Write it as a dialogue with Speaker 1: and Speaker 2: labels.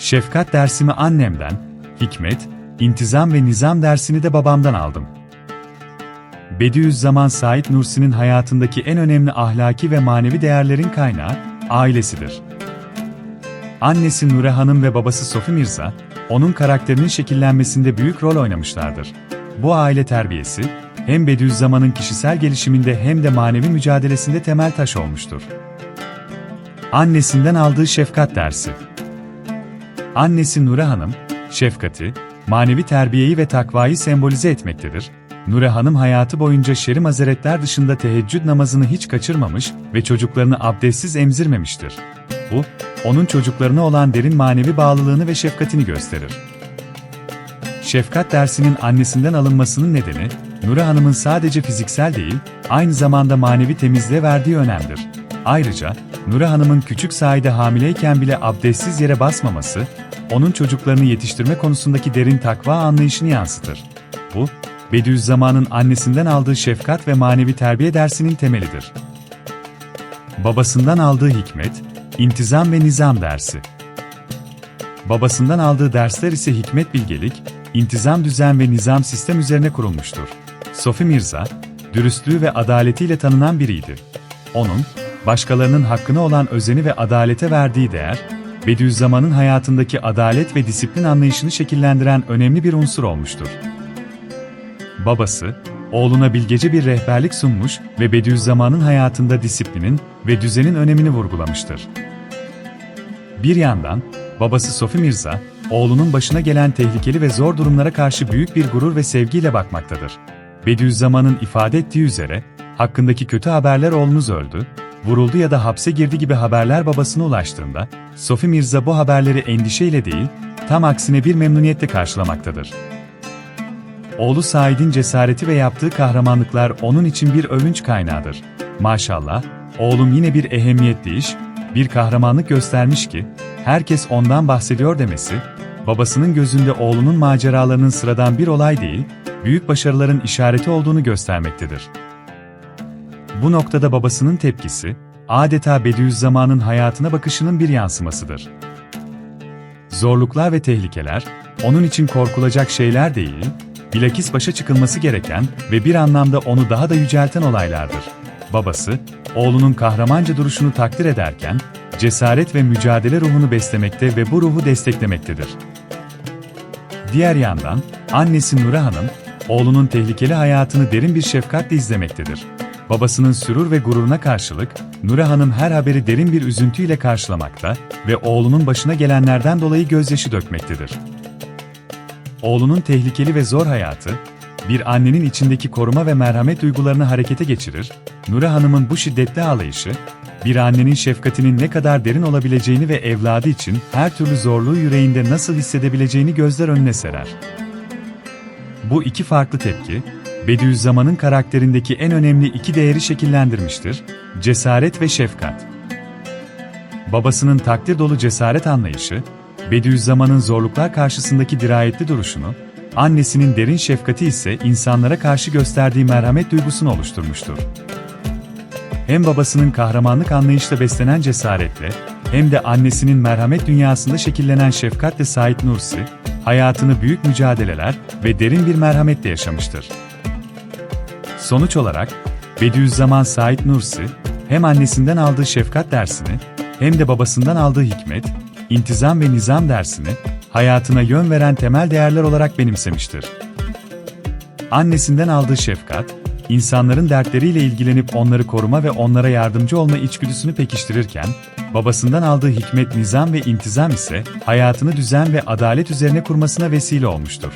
Speaker 1: Şefkat dersimi annemden, hikmet, intizam ve nizam dersini de babamdan aldım. Bediüzzaman Said Nursi'nin hayatındaki en önemli ahlaki ve manevi değerlerin kaynağı, ailesidir. Annesi Nure Hanım ve babası Sofi Mirza, onun karakterinin şekillenmesinde büyük rol oynamışlardır. Bu aile terbiyesi, hem Bediüzzaman'ın kişisel gelişiminde hem de manevi mücadelesinde temel taş olmuştur. Annesinden aldığı şefkat dersi Annesi Nure Hanım, şefkati, manevi terbiyeyi ve takvayı sembolize etmektedir. Nure Hanım hayatı boyunca şeri mazeretler dışında teheccüd namazını hiç kaçırmamış ve çocuklarını abdestsiz emzirmemiştir. Bu, onun çocuklarına olan derin manevi bağlılığını ve şefkatini gösterir. Şefkat dersinin annesinden alınmasının nedeni, Nure Hanım'ın sadece fiziksel değil, aynı zamanda manevi temizliğe verdiği önemdir. Ayrıca, Nure Hanım'ın küçük Saide hamileyken bile abdestsiz yere basmaması, onun çocuklarını yetiştirme konusundaki derin takva anlayışını yansıtır. Bu, Bediüzzaman'ın annesinden aldığı şefkat ve manevi terbiye dersinin temelidir. Babasından aldığı hikmet, intizam ve nizam dersi. Babasından aldığı dersler ise hikmet bilgelik, intizam düzen ve nizam sistem üzerine kurulmuştur. Sofi Mirza, dürüstlüğü ve adaletiyle tanınan biriydi. Onun, başkalarının hakkına olan özeni ve adalete verdiği değer, Bediüzzaman'ın hayatındaki adalet ve disiplin anlayışını şekillendiren önemli bir unsur olmuştur. Babası, oğluna bilgece bir rehberlik sunmuş ve Bediüzzaman'ın hayatında disiplinin ve düzenin önemini vurgulamıştır. Bir yandan, babası Sofi Mirza, oğlunun başına gelen tehlikeli ve zor durumlara karşı büyük bir gurur ve sevgiyle bakmaktadır. Bediüzzaman'ın ifade ettiği üzere, hakkındaki kötü haberler oğlunuz öldü, vuruldu ya da hapse girdi gibi haberler babasına ulaştığında, Sofi Mirza bu haberleri endişeyle değil, tam aksine bir memnuniyetle karşılamaktadır. Oğlu Said'in cesareti ve yaptığı kahramanlıklar onun için bir övünç kaynağıdır. Maşallah, oğlum yine bir ehemmiyetli iş, bir kahramanlık göstermiş ki, herkes ondan bahsediyor demesi, babasının gözünde oğlunun maceralarının sıradan bir olay değil, büyük başarıların işareti olduğunu göstermektedir. Bu noktada babasının tepkisi, adeta Bediüzzaman'ın hayatına bakışının bir yansımasıdır. Zorluklar ve tehlikeler, onun için korkulacak şeyler değil, bilakis başa çıkılması gereken ve bir anlamda onu daha da yücelten olaylardır. Babası, oğlunun kahramanca duruşunu takdir ederken, cesaret ve mücadele ruhunu beslemekte ve bu ruhu desteklemektedir. Diğer yandan, annesi Nure Hanım, oğlunun tehlikeli hayatını derin bir şefkatle izlemektedir. Babasının sürur ve gururuna karşılık, Nure Hanım her haberi derin bir üzüntüyle karşılamakta ve oğlunun başına gelenlerden dolayı gözyaşı dökmektedir. Oğlunun tehlikeli ve zor hayatı, bir annenin içindeki koruma ve merhamet duygularını harekete geçirir, Nure Hanım'ın bu şiddetli ağlayışı, bir annenin şefkatinin ne kadar derin olabileceğini ve evladı için her türlü zorluğu yüreğinde nasıl hissedebileceğini gözler önüne serer. Bu iki farklı tepki, Bediüzzaman'ın karakterindeki en önemli iki değeri şekillendirmiştir, cesaret ve şefkat. Babasının takdir dolu cesaret anlayışı, Bediüzzaman'ın zorluklar karşısındaki dirayetli duruşunu, annesinin derin şefkati ise insanlara karşı gösterdiği merhamet duygusunu oluşturmuştur. Hem babasının kahramanlık anlayışla beslenen cesaretle, hem de annesinin merhamet dünyasında şekillenen şefkatle Said Nursi, hayatını büyük mücadeleler ve derin bir merhametle yaşamıştır. Sonuç olarak, Bediüzzaman Said Nursi, hem annesinden aldığı şefkat dersini, hem de babasından aldığı hikmet, intizam ve nizam dersini, hayatına yön veren temel değerler olarak benimsemiştir. Annesinden aldığı şefkat, insanların dertleriyle ilgilenip onları koruma ve onlara yardımcı olma içgüdüsünü pekiştirirken, babasından aldığı hikmet, nizam ve intizam ise hayatını düzen ve adalet üzerine kurmasına vesile olmuştur.